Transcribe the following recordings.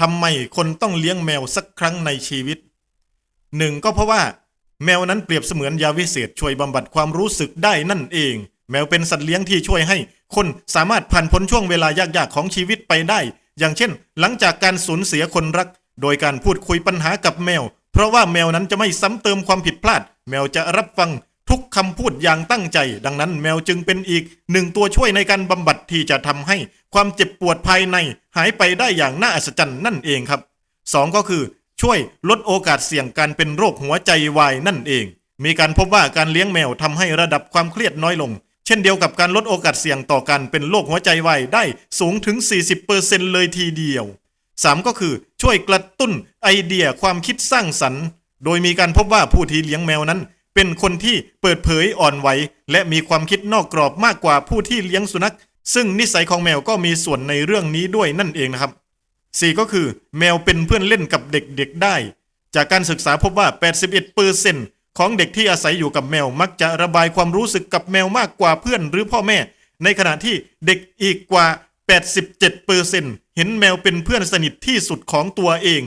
ทำไมคนต้องเลี้ยงแมวสักครั้งในชีวิตหนึ่งก็เพราะว่า แมวนั้นเปรียบเสมือนยาวิเศษช่วยบำบัดความรู้สึกได้นั่นเอง แมวเป็นสัตว์เลี้ยงที่ช่วยให้ คนสามารถผ่านพ้นช่วงเวลายากๆของชีวิตไปได้ อย่างเช่น หลังจากการสูญเสียคนรัก โดยการพูดคุยปัญหากับแมว เพราะว่าแมวนั้นจะไม่ซ้ำเติมความผิดพลาด แมวจะรับฟัง คำพูดอย่างตั้งใจ ดังนั้นแมวจึงเป็นอีกหนึ่งตัวช่วยในการบำบัดที่จะทำให้ความเจ็บปวดภายในหายไปได้อย่างน่าอัศจรรย์นั่นเองครับสองก็คือช่วยลดโอกาสเสี่ยงการเป็นโรคหัวใจวายนั่นเอง มีการพบว่าการเลี้ยงแมวทำให้ระดับความเครียดน้อยลง เช่นเดียวกับการลดโอกาสเสี่ยงต่อการเป็นโรคหัวใจวายได้สูงถึง 40%เลยทีเดียว 3 ก็คือช่วยกระตุ้นไอเดียความคิดสร้างสรรค์ โดยมีการพบว่าผู้ที่เลี้ยงแมวนั้น เป็นคนที่เปิดเผยอ่อนไหวและมีความคิดนอกกรอบมากกว่าผู้ที่เลี้ยงสุนัข ซึ่งนิสัยของแมวก็มีส่วนในเรื่องนี้ด้วยนั่นเองนะครับ 4 ก็คือ แมวเป็นเพื่อนเล่นกับเด็กๆได้ จากการศึกษาพบว่า 81%ของเด็กที่อาศัยอยู่กับแมวมักจะระบายความรู้สึกกับแมวมากกว่าเพื่อนหรือพ่อแม่ ในขณะที่เด็กอีกกว่า 87%เห็นแมวเป็นเพื่อนสนิทที่สุดของตัวเอง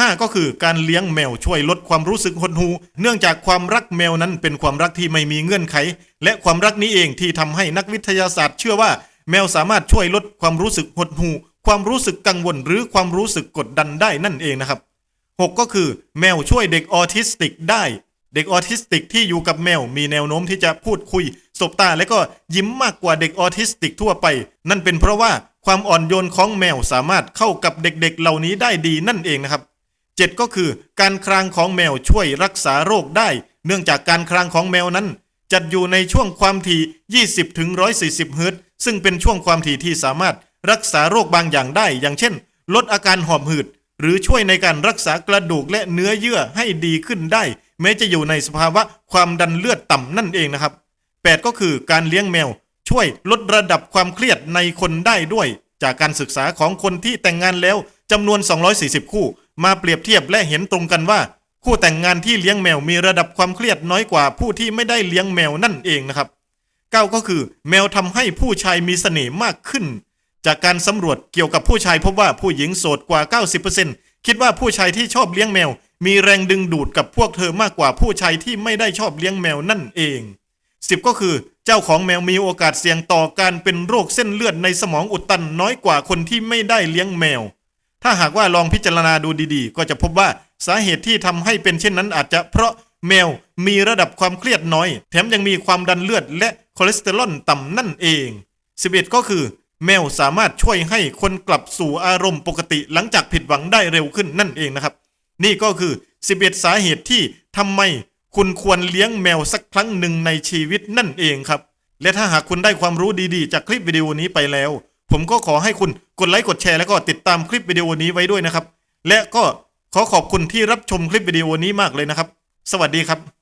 5 ก็คือการเลี้ยงแมวช่วยลดความรู้สึกหดหูเนื่องจากความรักแมวนั้นเป็นความรักที่ไม่มีเงื่อนไข และความรักนี้เองที่ทำให้นักวิทยาศาสตร์ เชื่อว่า แมวสามารถช่วยลดความรู้สึกหดหูความรู้สึกกังวลหรือความรู้สึกกดดันได้นั่นเองนะครับ 6 ก็คือแมวช่วยเด็กออทิสติกได้ เด็กออทิสติกที่อยู่กับแมวมีแนวโน้มที่จะพูดคุย สบตาและก็ยิ้มมากกว่าเด็กออทิสติกทั่วไป นั่นเป็นเพราะว่าความอ่อนโยนของแมวสามารถเข้ากับเด็กๆ เหล่านี้ได้ดีนั่นเองนะครับ 7 ก็คือ การครางของแมวช่วยรักษาโรคได้ เนื่องจากการครางของแมวนั้น จัดอยู่ในช่วงความถี่ 20ถึง140 เฮิรตซ์ซึ่งเป็นช่วงความถี่ที่สามารถรักษาโรคบางอย่างได้ อย่างเช่น ลดอาการหอบหืด หรือช่วยในการรักษากระดูกและเนื้อเยื่อให้ดีขึ้นได้ แม้จะอยู่ในสภาวะความดันเลือดต่ำนั่นเองนะครับ 8 ก็คือการเลี้ยงแมว ช่วยลดระดับความเครียดในคนได้ด้วย จากการศึกษาของคนที่แต่งงานแล้วจำนวน 240 คู่ มาเปรียบเทียบและเห็นตรงกันว่า คู่แต่งงานที่เลี้ยงแมวมีระดับความเครียดน้อยกว่าผู้ที่ไม่ได้เลี้ยงแมวนั่นเองนะครับ9ก็คือแมวทำให้ผู้ชายมีเสน่ห์มากขึ้น จากการสำรวจเกี่ยวกับผู้ชายพบว่าผู้หญิงโสดกว่า 90%คิดว่าผู้ชายที่ชอบเลี้ยงแมว มีแรงดึงดูดกับพวกเธอมากกว่าผู้ชายที่ไม่ได้ชอบเลี้ยงแมวนั่นเอง 10 ก็คือเจ้าของแมวมีโอกาสเสี่ยงต่อการเป็นโรคเส้นเลือดในสมองอุดตันน้อยกว่าคนที่ไม่ได้เลี้ยงแมว ถ้าหากว่าลองพิจารณาดูดีๆ ก็จะพบว่าสาเหตุที่ทำให้เป็นเช่นนั้นอาจจะเพราะแมวมีระดับความเครียดน้อย แถมยังมีความดันเลือดและคอเลสเตอรอลต่ำนั่นเอง 11 ก็คือ แมวสามารถช่วยให้คนกลับสู่อารมณ์ปกติหลังจากผิดหวังได้เร็วขึ้นนั่นเองนะครับ นี่ก็คือ 11 สาเหตุที่ทำไมคุณควรเลี้ยงแมวสักครั้งหนึ่งในชีวิตนั่นเองครับ และถ้าหากคุณได้ความรู้ดีๆ จากคลิปวิดีโอนี้ไปแล้ว ผมก็ขอให้คุณกดไลค์กดแชร์แล้วก็ติดตามคลิปวิดีโอนี้ไว้ด้วยนะครับ และก็ขอขอบคุณที่รับชมคลิปวิดีโอนี้มากเลยนะครับ สวัสดีครับ